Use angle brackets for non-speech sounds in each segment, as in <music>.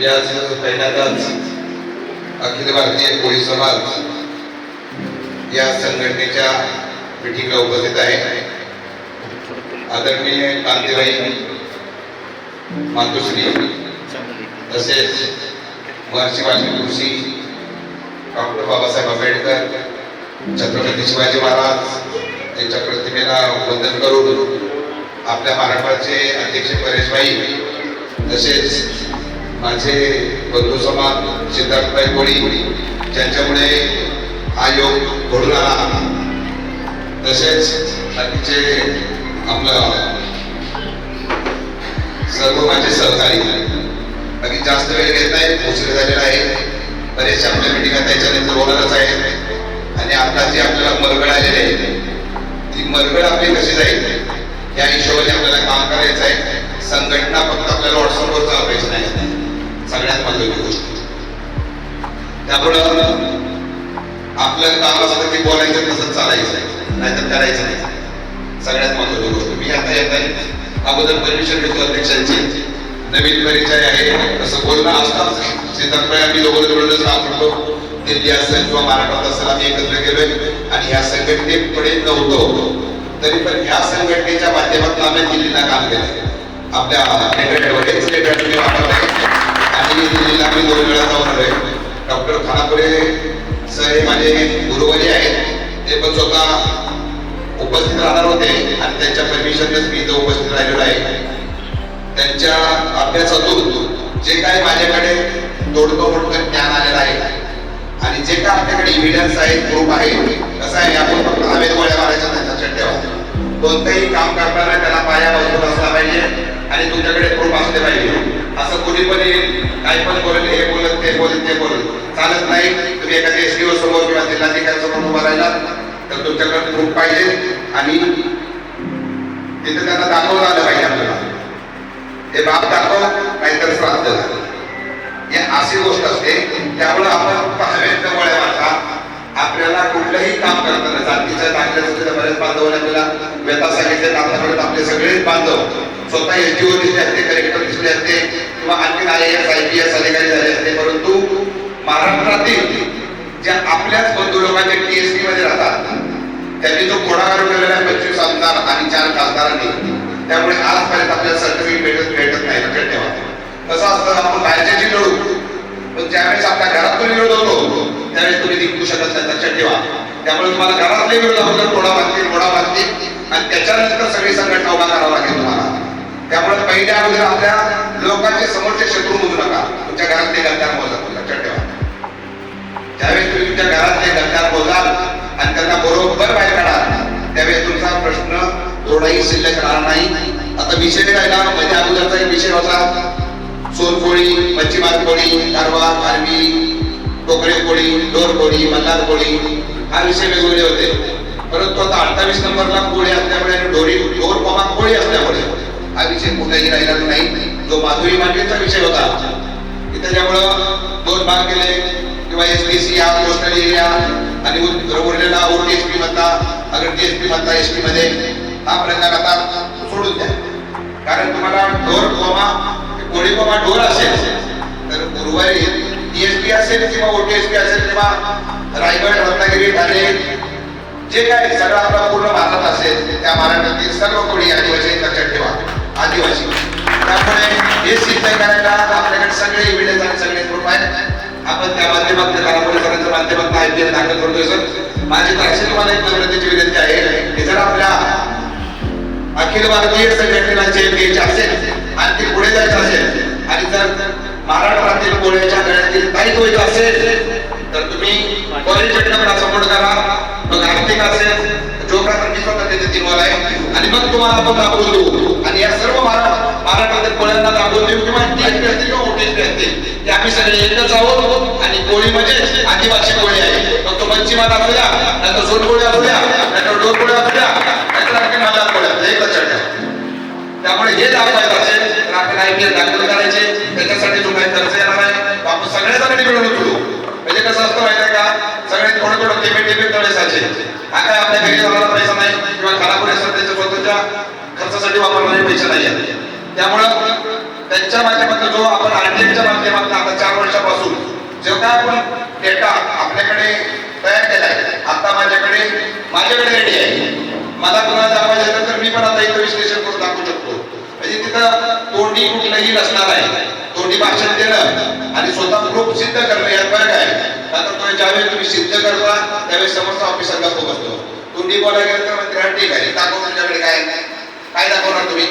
मी आज पहिल्यांदाच अखिल भारतीय कोळी समाज या संघटनेच्या मिटिंगला उपस्थित आहे. आदरणीय कांतीबाई मातोश्री तसेच महर्षी वाल्मिकी कृषी डॉक्टर बाबासाहेब आंबेडकर छत्रपती शिवाजी महाराज यांच्या प्रतिमेला वंदन करून आपल्या महाराष्ट्राचे अध्यक्ष परेशभाई तसेच माझे बंधू समाज सिद्धार्थभाई कोळी ज्यांच्यामुळे हा योग घडून आला तसेच बाकीचे आपलं सर्व माझे सहकारी. बाकी जास्त वेळ घेत नाही उशीर झालेला आहे बरेचसे आपल्या मिटिंगा त्याच्यानंतर होणारच आहे आणि आता जी आपल्याला मरगड आलेली आहे ती मरगड आपली कशी जाईल? या हिशोबाने आपल्याला काम करायचं आहे संघटना फक्त आपल्याला व्हॉट्सअपवर चालवायची नाही. सगळ्यात महत्वाची गोष्ट त्यामुळं आपलं काम असतं की बोलायचं तसंच चालायचं नाहीतर करायचं नाही. सगळ्यात महत्वाची गोष्ट. मी आता येत अगोदर परमिशन घेतो अध्यक्षांची. नवीन परिचय आहे. असं बोलणं असतात सिद्धार्थभाई आम्ही दोघं मिळूनच करतो दिल्ली असेल किंवा महाराष्ट्रात असेल आम्ही एकत्र गेलोय. आणि ह्या संघटनेकडे नव्हतो तरी पण ह्या संघटनेच्या माध्यमातून आम्ही दिल्लीला काम केलंय. आपल्या आणि दिल्लीला आम्ही दोन वेळा जाऊन आलोय. डॉक्टर खानापुरे सर हे माझे गुरुवारी आहेत. ते पण स्वतः उपस्थित राहणार होते आणि त्यांच्या परमिशनच मी इथं उपस्थित राहिलेलो आहे. त्यांच्या अभ्यासातून जे काही माझ्याकडे तोडतो मोडकं ज्ञान आलेलं आहे आणि जे काय आपल्याकडे इव्हिडन्स आहे प्रूफ आहे कसं आहे आपण फक्त हवेत गोळ्या मारायच्या नाही लक्षात ठेवा. कोणतंही काम करताना त्याला पाया बाजूला असला पाहिजे आणि तुमच्याकडे प्रूफ असले पाहिजे. असं कुणी पण काही पण बोलेल हे बोलत ते बोलत ते बोलत चालत नाही. तुम्ही एखाद्या एस डी समोर किंवा जिल्हाधिकाऱ्यासमोर उभा राहिला तर तुमच्याकडे खूप पाहिजे आणि तिथे त्यांना दाखवलं आलं पाहिजे आपल्याला. हे बाप दाखव नाहीतर श्राद्ध. झालं ही अशी गोष्ट असते त्यामुळे आपण फक्त हवेत न गोळ्या आपल्याला कुठलंही काम करताना जातीच्या दाखल्याचं सुद्धा बरेच बांधवांना आपल्याला व्यथा सांगितले आतापर्यंत आपले सगळेच बांधव स्वतः एन जी ओ दिसले असते कलेक्टर दिसले असते किंवा आणखी I S I P S अधिकारी झाले असते. परंतु महाराष्ट्रातील ज्या आपल्याच बंधू लोकांच्या टी एस टीएसपी मध्ये राहतात त्यांनी जो पुढाकार केलेला पंचवीस आमदार आणि चार खासदारांनी त्यामुळे आजपर्यंत आपल्याला सर्टिफिकेट भेटत भेटत नाही लक्षात ठेवा. कसं असतं आपण बाहेरच्याची लढू पण ज्यावेळेस आपल्या घरात त्यावेळेस शकत नाही लक्षात ठेवा. त्यामुळे तुम्हाला घरातले विरोध अगोदर थोडा बांधतील थोडा बांधतील आणि त्याच्यानंतर सगळी संघटना उभा करावं लागेल तुम्हाला. त्यामुळे पहिल्या अगोदर आपल्या लोकांचे समोरचे शत्रू मोजू नका. तुमच्या घरातले गद्दार मोजा लक्षात ठेवा. ज्यावेळेस तुम्ही तुमच्या घरातले गद्दार मोजाल आणि त्यांना बरोबर बाहेर काढाल त्यावेळेस तुमचा प्रश्न थोडाही शिल्लक राहणार नाही. आता विषय राहिला म्हणजे अगोदरचा एक विषय होता सोनपोळी मच्छीमार पोळी कारवा खारवी कोकळे कोळी डोर कोळी मल्हार कोळी हा विषय वेगवेगळे होते. परंतु आता अठ्ठावीस नंबरला कोळी असल्यामुळे आणि डोरी डोर कोमा कोळी असल्यामुळे हा विषय कुठेही राहिला नाही. जो माधुरी मांडलेचा विषय होता की त्याच्यामुळं दोन भाग केले. किंवा एस टी सी या कोस्टल एरिया आणि उरलेला ओ टी एस पी मधला अगर टी एस पी मधला एस टी मध्ये हा प्रकार आता सोडून द्या. कारण तुम्हाला ढोर कोमा कोळी कोमा ढोर असेल तर उर्वरित टी एस पी असेल किंवा ओटीएसपी पी असेल किंवा रायगड रत्नागिरी ठाणे जे काय सगळं आपला पूर्ण भारत असेल त्या महाराष्ट्रातील सर्व कोळी आदिवासी लक्षात ठेवा. आदिवासी. त्यामुळे हे सिद्ध करायला आपल्याकडे सगळे एव्हिडन्स आणि सगळे प्रूफ आहेत. आपण त्या माध्यमातून कानापुरी सरांच्या माध्यमातून आय पी एल दाखल करतोय सर माझी तहसील मला एक नम्रतेची विनंती आहे. की जर आपल्या अखिल भारतीय संघटनेला जे असेल आणि ते पुढे जायचं असेल आणि जर महाराष्ट्रातील कोळ्याच्या गळ्यातील काही द्वैत असेल तर तुम्ही कॉलेज चटकाला सपोर्ट करा मग आर्थिक असेल जो काय मी स्वतः त्याचे तीन आहे. आणि मग तुम्हाला आपण दाखवून देऊ. आणि या सर्व महारा- महाराष्ट्रातील कोळ्यांना दाखवून देऊ किंवा टीएसपी असतील किंवा ओटीएसपी असतील ते आम्ही सगळे एकच आहोत आणि कोळी म्हणजे आदिवासी कोळी आहे. मग तो मच्छीमार असू द्या नाहीतर सोनकोळी असू द्या नाहीतर डोरकोळी असू द्या नाहीतर आणखी मला कोळ्या एकच द्या त्यामुळे हे दाखवायचं असेल तर आपल्याला आयपीएल दाखल करायचे. त्याच्यासाठी जो काही खर्च येणार आहे तो आपण म्हणजे कसं असतं माहिती आहे का? सगळे थोडं थोडं टिबे तळे साचे. हा काय आपल्या घरी जाणारा पैसा नाही किंवा खानापुरी असतात त्याच्या स्वतःच्या खर्चासाठी वापरणारे पैसे नाही आहेत. त्यामुळं त्यांच्या माध्यमातून जो आपण आरटीआयच्या माध्यमातून आता चार वर्षापासून जो काय आपण डेटा आपल्याकडे तयार केलाय आता माझ्याकडे माझ्याकडे रेडी आहे. मला पुन्हा दाखवायचं असेल तर मी पण आता इथं विश्लेषण करून दाखवू शकतो. म्हणजे तिथं तोंडी कुठलंही नसणार आहे. तोंडी भाषण देणं आणि स्वतः प्रूफ सिद्ध करणं यात फरक आहे. आता तुम्ही ज्यावेळेस तुम्ही सिद्ध करता त्यावेळेस समोरचा ऑफिसर गप्प बसतो तोंडी बोलायला गेलं तर म्हणते ठीक आहे. दाखव तुमच्याकडे काय काय दाखवणार तुम्ही?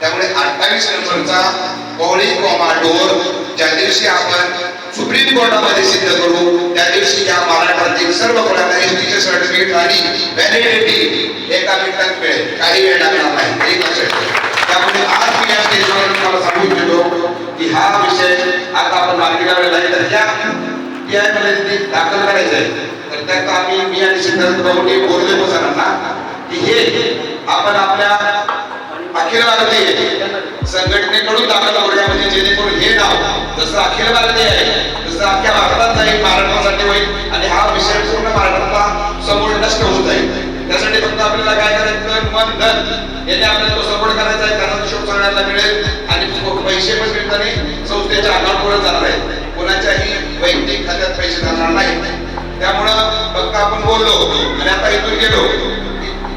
त्यामुळे अठ्ठावीस नंबरचा कोळी कॉमा डोर ज्या दिवशी आपण सुप्रीम कोर्टामध्ये सिद्ध करू त्या दिवशी या महाराष्ट्रातील सर्व कोणाला एसटीचे सर्टिफिकेट आणि व्हॅलिडिटी एका मिनिटात मिळेल. काही वेळ लागणार नाही. एक लक्षात त्यामुळे आज मी या स्टेजवर तुम्हाला सांगू इच्छितो की हा विषय आता आपण मार्गिका वेळेला तर या या दाखल करायचं आहे. तर त्यात आम्ही मी आणि सिद्धार्थ बाबूंनी बोलले सरांना की हे आपण आपल्या अखिल भारतीय संघटनेकडून दाखल करूया म्हणजे जेणेकरून हे नाव जसं अखिल भारतीय आहे तसं अख्ख्या भारतात जाईल महाराष्ट्रासाठी होईल आणि हा विषय पूर्ण महाराष्ट्राचा समोर नष्ट होत जाईल. त्यासाठी फक्त आपल्याला काय करायचं मन धन याने आपल्याला तो सपोर्ट करायचा आहे. त्यांना हिशोब सगळ्यांना मिळेल. पैसे पण मिळताने संस्थेच्या अकाउंटवर जाणार आहेत कोणाच्याही वैयक्तिक खात्यात पैसे जाणार नाहीत. त्यामुळं फक्त आपण बोललो आणि आता इथून गेलो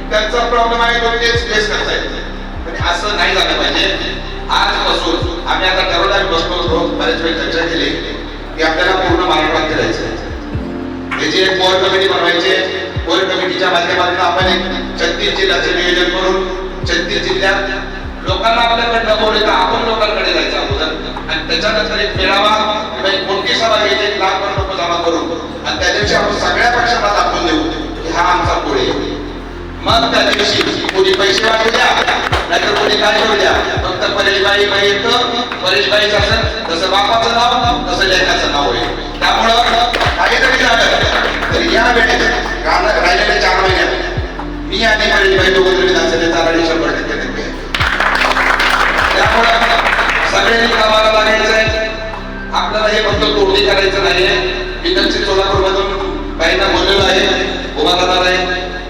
त्यांचा प्रॉब्लेम आहे तो तेच फेस करतायत. पण असं नाही झालं पाहिजे. आजपासून आम्ही आता ठरवलं आम्ही बसलो होतो बरेच वेळ चर्चा केली की आपल्याला पूर्ण महाराष्ट्रात करायचं हे जे कोर कमिटी बनवायचे कोर कमिटीच्या माध्यमातून आपण एक छत्तीस जिल्ह्याचे नियोजन करून छत्तीस जिल्ह्यात लोकांना आपल्याकडे नमवले तर आपण लोकांकडे जायचं अगोदर. आणि त्याच्यानंतर एक मेळावा किंवा एक मोठी सभा घ्यायची एक लाख लोक जमा करून. आणि त्या दिवशी आपण सगळ्या पक्षांना दाखवून देऊ. की हा आमचा पुढे मग त्या दिवशी कोणी पैसे वाटू द्या नाहीतर कोणी काय करू द्या. फक्त परेशबाई बाई येतं. परेशबाईचं असेल तसं बापाचं नाव तसं लेखाचं नाव होईल त्यामुळं काहीतरी झालं. तर या वेळेस राहिलेल्या चार महिन्यात मी आणि परेशबाई दोघं जरी विधानसभेचा आघाडी शंभर त्यामुळं सगळ्यांनी कामाला लागायचंय. आपल्याला हे फक्त तोडणी करायचं नाहीये. मी दक्षिण सोलापूरमधून बाईंना बोललेलो आहे उभा राहणार आहे.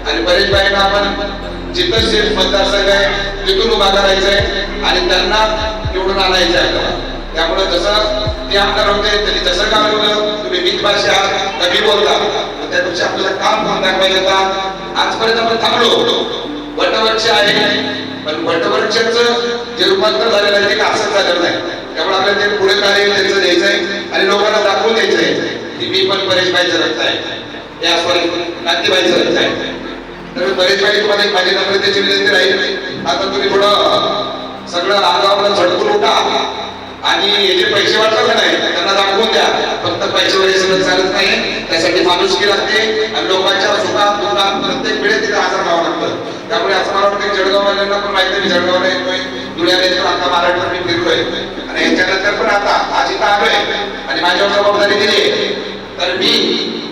आणि बरेच बाईंना आपण जिथं सेफ मतदारसंघ आहे तिथून उभा करायचंय. आणि त्यांना निवडून आणायचं आहे त्यामुळे जसं ते आमदार होते त्यांनी जसं काम केलं तुम्ही मित भाषा कमी बोलता त्यापेक्षा आपल्याला काम करून दाखवायचं का? आजपर्यंत आपण थांबलो. वटवृक्ष आहे पण वटवृक्षाचं जे रूपांतर झालेलं आहे ते का असं झालेलं नाही? त्यामुळे आपल्याला ते पुढे कार्य त्यांचं द्यायचं आहे आणि लोकांना दाखवून द्यायचं आहे. की मी पण परेश बाईचं रक्त आहे. या नातेबाईचं रक्त आहे. तर बरेच वेळी तुम्हाला एक माझी नम्रतेची विनंती राहील. आता तुम्ही थोडं सगळं अंगावर झटकून उठा. आणि हे जे पैसे वाटलं का नाही त्यांना दाखवून द्या. फक्त पैसे वगैरे सगळं चालत नाही. त्यासाठी माणुसकी लागते आणि लोकांच्या सुखा दुःखात प्रत्येक वेळेस तिथे हजर राहावं लागतं. त्यामुळे असं मला वाटतं जळगाव जळगाववाल्यांना पण माहिती मी जळगावला येतोय. धुळ्याला येतो आता महाराष्ट्रात मी फिरलोय आणि याच्यानंतर पण आता आज इथं आलोय आणि माझ्यावर जबाबदारी दिली आहे. तर मी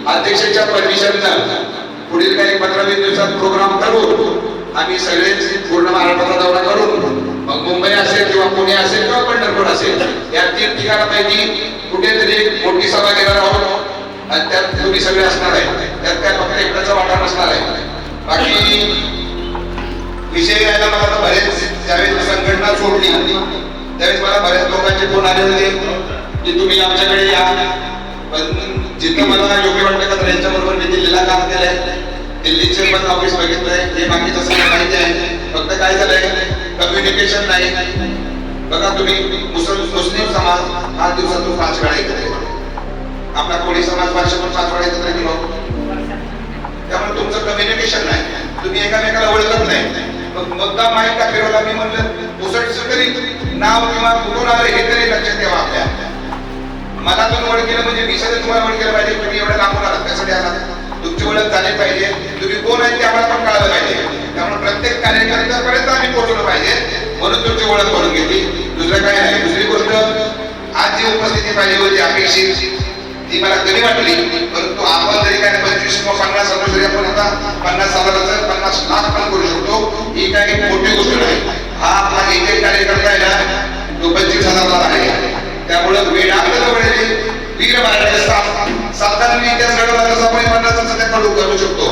अध्यक्षाच्या परमिशननं पुढील काही पंधरा वीस दिवसात प्रोग्राम करून आम्ही सगळेच पूर्ण महाराष्ट्राचा दौरा करून मग मुंबई असेल किंवा पुणे असेल किंवा पंढरपूर असेल या तीन ठिकाणापैकी कुठेतरी एक मोठी सभा घेणार आहोत. आणि त्यात तुम्ही सगळे असणार आहे त्यात काय फक्त एकट्याचा वाटा नसणार आहे. बाकी विषय घ्यायला मला तर बरेच ज्यावेळेस संघटना सोडली त्यावेळेस मला बऱ्याच लोकांचे फोन आले होते की तुम्ही आमच्याकडे या. पण जिथं मला योग्य वाटतं का तर यांच्याबरोबर मी दिल्लीला काम केलंय. दिल्लीचे पण ऑफिस बघितलंय. हे बाकीचं सगळं माहिती आहे. फक्त काय झालंय? कम्युनिकेशन नाही. बघा तुम्ही मुस्लिम मुस्लिम समाज हा दिवसातून पाच वेळा एकत्र येतो आपला कोळी समाज वर्षातून पाच वेळा एकत्र येतो त्यामुळे तुमचं कम्युनिकेशन नाही. तुम्ही एकामेकाला ओळखत नाही. मग मुद्दा माहीत का फिरवला? मी म्हणलं मुसटचं तरी नाव किंवा कुठून आलं हे तरी लक्षात ठेवा आपल्या. मला तुम्ही ओळख केलं म्हणजे मी सगळं तुम्हाला ओळख केलं पाहिजे. तुम्ही एवढं लांबून आलात. त्यासाठी आलात तुमची ओळख झाली पाहिजे. तुम्ही कोण आहे ते आम्हाला पण कळालं पाहिजे. त्यामुळे प्रत्येक कार्यकर्त्यापर्यंत आम्ही पोहोचलो पाहिजे. म्हणून तुमची ओळख करून घेतली. दुसरं काय नाही दुसरी गोष्ट आज जी उपस्थिती पाहिजे होती अपेक्षित ती मला कमी वाटली. परंतु आपण जरी काय पंचवीस किंवा पन्नास हजार जरी आपण आता पन्नास हजाराचं पन्नास लाख पण करू शकतो. ही काही मोठी गोष्ट नाही. हा आपला एक एक कार्यकर्ता आहे ना तो पंचवीस हजारला आहे. त्यामुळं वेळात वेळेने. वीर महाराज सातारा इतिहास घडवला तसा आपण पन्नास सध्या करू शकतो.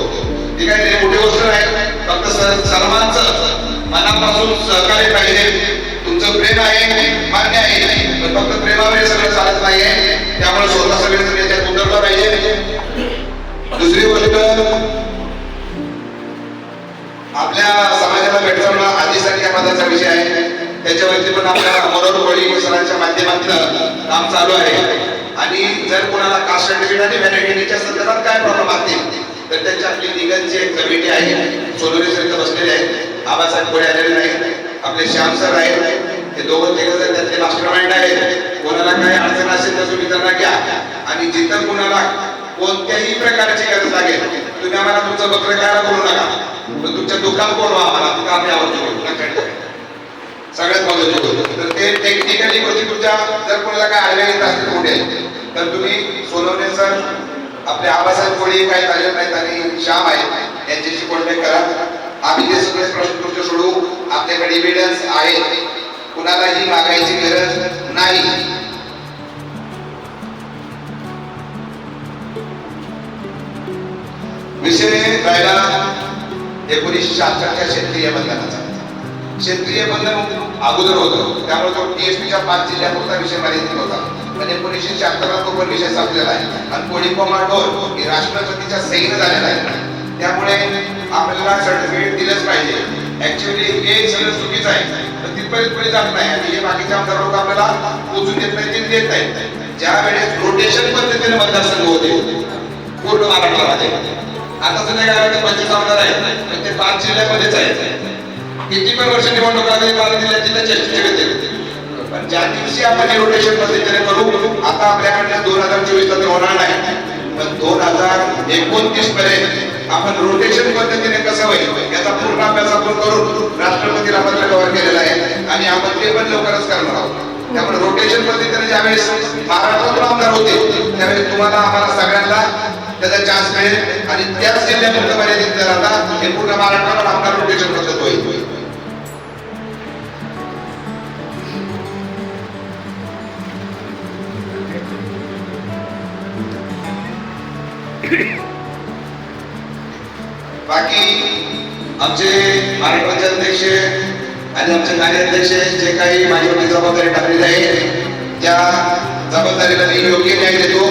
ही काही मोठी गोष्ट नाही. फक्त सर्वांचं मनापासून सहकार्य पाहिजे. तुमचं प्रेम आहे मान्य आहे. पण फक्त प्रेमावर सगळं चालत नाहीये. त्यामुळे स्वतः सगळे पाहिजे उतरलं पाहिजे. दुसरी गोष्ट आपल्या समाजाला भेटवणं आधीसाठी या पदाचा विषय आहे. त्याच्यावरती पण आपल्या मनोहर कोळी सरांच्या माध्यमातलं काम चालू आहे. आणि जर कोणाला कास्ट सर्टिफिकेट आणि व्हॅलिडिटीच्या संदर्भात काय प्रॉब्लेम असतील तर त्यांची आपली लिगलची एक कमिटी आहे सोनोरी सर बसलेली बसलेले आहेत आबासाहेब कोळे आलेले नाही आपले श्याम सर आहेत. हे दोघं तिघ जण त्यातले मास्टर माइंड आहेत. कोणाला काय अडचण असेल तर तुम्ही त्यांना घ्या. आणि जिथं कोणाला कोणत्याही प्रकारची गरज लागेल तुम्ही आम्हाला तुमचं पत्रकार खायला बोलू नका. पण तुमच्या दुकान बोलवा आम्हाला. तिथं आम्ही आवर्जून सगळ्यात महत्वाची गोष्ट तर ते टेक्निकली गोष्टी तुमच्या जर कोणाला काय आडव्या येत असतील कुठे तर तुम्ही सोनवणे सर आपले आबासाहेब कोळी काही झाले नाहीत आणि श्याम आहेत यांच्याशी कॉन्टॅक्ट करा. आम्ही ते सगळेच प्रश्न तुमचे सोडवू आपल्याकडे एव्हिडन्स आहे. कुणालाही मागायची गरज नाही. विषय राहिला एकोणीसशे शहात्तरच्या क्षेत्रीय बंधनाचा. क्षेत्रीय बंधन अगोदर होतं. त्यामुळे तो टीएसपीच्या पाच जिल्ह्यापुरता विषय मर्यादित होता. पण एकोणीसशे शहात्तरला तो पण विषय संपलेला आहे. आणि कोळी कोमाडोर ही राष्ट्रपतीच्या सैन्य झालेला आहे. त्यामुळे आपल्याला सर्टिफिकेट दिलंच पाहिजे. ऍक्च्युअली हे सगळं चुकीचं आहे. पण तिथपर्यंत कोणी जात नाही. आणि हे बाकीचे आमदार लोक आपल्याला पोचून देत नाही ते देत नाहीत. ज्या वेळेस रोटेशन पद्धतीने मतदारसंघ होते पूर्ण महाराष्ट्रामध्ये आता तर नाही वाटतं? पंचवीस आमदार आहेत. पण ते पाच जिल्ह्यामध्येच आहेत. किती पण वर्ष निवडणूक आली बारा जिल्ह्यात चर्चेचे होते पण ज्या दिवशी आपण रोटेशन पद्धतीने करू आता आपल्याकडे दोन हजार चोवीस तर होणार नाही. पण दोन हजार एकोणतीस पर्यंत आपण रोटेशन पद्धतीने कसं होईल याचा पूर्ण अभ्यास आपण करून राष्ट्रपतीला पत्र कव्हर केलेलं आहे आणि आपण ते पण लवकरच करणार आहोत. त्यामुळे रोटेशन पद्धतीने ज्यावेळेस महाराष्ट्रातून आमदार होते त्यावेळेस तुम्हाला आम्हाला सगळ्यांना त्याचा चान्स मिळेल आणि त्याच जिल्ह्यापुरतं मर्यादित न राहता हे पूर्ण महाराष्ट्रावर आमदार रोटेशन पद्धत होईल. <coughs> <coughs> बाकी आमचे महाराष्ट्राचे अध्यक्ष आणि आमचे कार्याध्यक्ष जे काही माझ्यावरती जबाबदारी टाकलेली आहे त्या जबाबदारीला मी योग्य न्याय देतो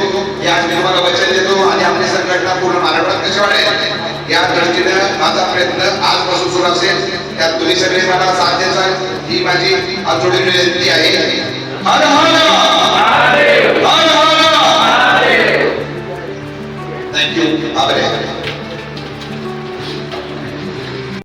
या आज तुम्हाला वचन देतो आणि आपली संघटना पूर्ण महाराष्ट्रात कशी वाढेल या दृष्टीनं माझा प्रयत्न आजपासून सुरू असेल. त्यात तुम्ही सगळे मला साथ देसाल ही माझी आजोडी विनंती आहे. हर हर थँक्यू आभारी आहे.